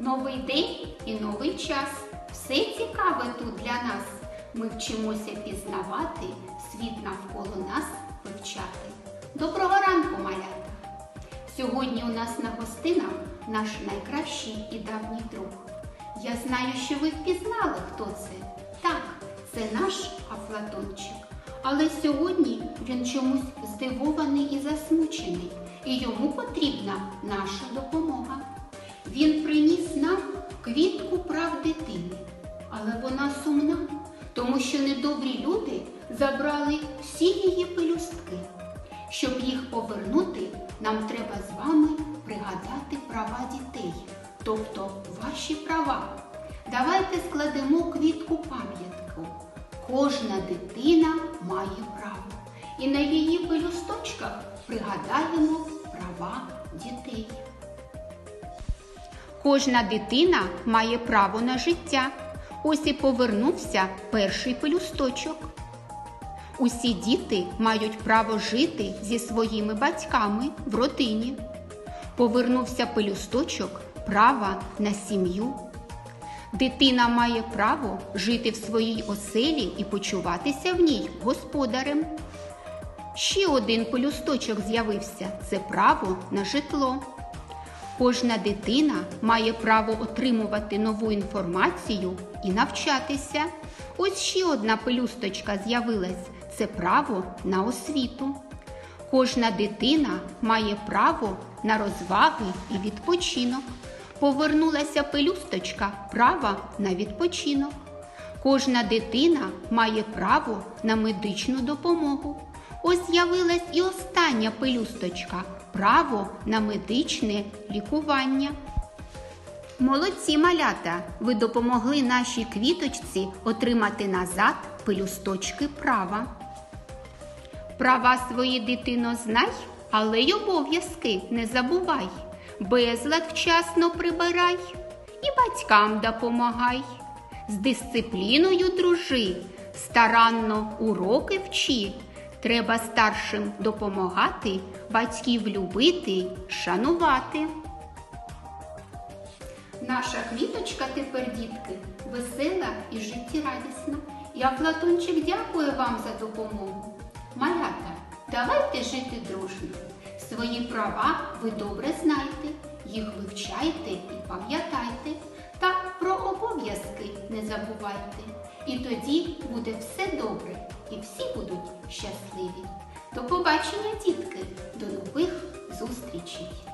Новий день і новий час. Все цікаве тут для нас. Ми вчимося пізнавати, світ навколо нас вивчати. Доброго ранку, малята! Сьогодні у нас на гостинах наш найкращий і давній друг. Я знаю, що ви впізнали, хто це. Так, це наш Афлатончик. Але сьогодні він чомусь здивований і засмучений, і йому потрібна наша допомога. Він квітку прав дитини, але вона сумна, тому що недобрі люди забрали всі її пелюстки. Щоб їх повернути, нам треба з вами пригадати права дітей, тобто ваші права. Давайте складемо квітку пам'ятку. Кожна дитина має право. І на її пелюсточках пригадаємо права дітей. Кожна дитина має право на життя. Ось і повернувся перший пелюсточок. Усі діти мають право жити зі своїми батьками в родині. Повернувся пелюсточок права на сім'ю. Дитина має право жити в своїй оселі і почуватися в ній господарем. Ще один пелюсточок з'явився це право на житло. Кожна дитина має право отримувати нову інформацію і навчатися. Ось ще одна пелюсточка з'явилась це право на освіту. Кожна дитина має право на розваги і відпочинок. Повернулася пелюсточка права на відпочинок. Кожна дитина має право на медичну допомогу. Ось з'явилась і остання пелюсточка право на медичне лікування. Молодці малята! Ви допомогли нашій квіточці отримати назад пелюсточки права. Права свої дитино знай, але й обов'язки не забувай. Безлад вчасно прибирай і батькам допомагай. З дисципліною дружи, старанно уроки вчи. Треба старшим допомагати, батьків любити, шанувати. Наша квіточка тепер, дітки, весела і життєрадісна. І Афлатончик дякує вам за допомогу. Малята, давайте жити дружно. Свої права ви добре знаєте, їх вивчайте і пам'ятайте. Та про обов'язки не забувайте. І тоді буде все добре, і всі будуть щасливі. До побачення, дітки, до нових зустрічей!